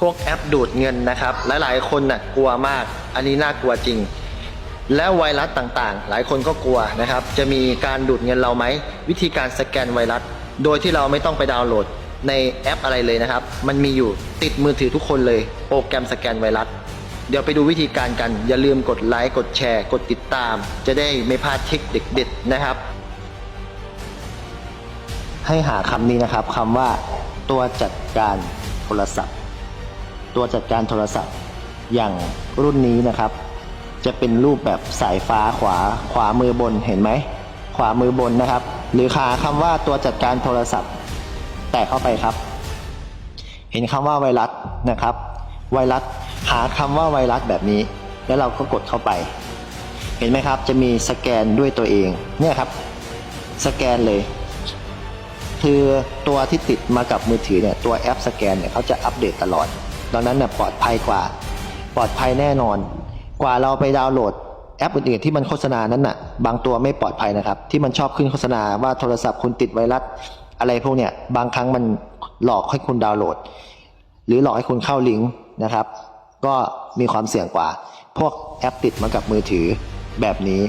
พวกแอปดูดเงินนะครับ หลายๆ คนน่ะกลัวมาก อันนี้น่ากลัวจริง แล้วไวรัสต่างๆ หลายคนก็กลัวนะครับ จะมีการดูดเงินเราไหม วิธีการสแกนไวรัส โดยที่เราไม่ต้องไปดาวน์โหลดในแอปอะไรเลยนะครับ มันมีอยู่ติดมือถือทุกคนเลย โปรแกรมสแกนไวรัส เดี๋ยวไปดูวิธีการกัน อย่าลืมกดไลค์ กดแชร์ กดติดตาม จะได้ไม่พลาดทริคเด็ดๆนะครับ ให้หาคำนี้นะครับคำว่าตัวจัดการโทรศัพท์ ตัวจัดการโทรศัพท์อย่างรุ่นนี้นะครับ จะเป็นรูปแบบสายฟ้าขวาขวามือบนเห็นไหม ขวามือบนนะครับ หรือหาคำว่าตัวจัดการโทรศัพท์ แตะเข้าไปครับ เห็นคำว่าไวรัสนะครับ ไวรัสหาคำว่าไวรัสแบบนี้ แล้วเราก็กดเข้าไป เห็นไหมครับ จะมีสแกนด้วยตัวเองเนี่ยครับ สแกนเลยคือตัวที่ติดมากับมือถือเนี่ยตัวแอปสแกนเนี่ยเขาจะอัปเดตตลอด ดังนั้นเนี่ยปลอดภัยกว่า ปลอดภัยแน่นอน กว่าเราไปดาวน์โหลดแอปอื่นๆที่มันโฆษณานั้นน่ะ บางตัวไม่ปลอดภัยนะครับ ที่มันชอบขึ้นโฆษณาว่าโทรศัพท์คุณติดไวรัสอะไรพวกเนี้ยบางครั้งมันหลอกให้คุณดาวน์โหลด หรือหลอกให้คุณเข้าลิงก์นะครับ ก็มีความเสี่ยงกว่า พวกแอปติดมากับมือถือแบบนี้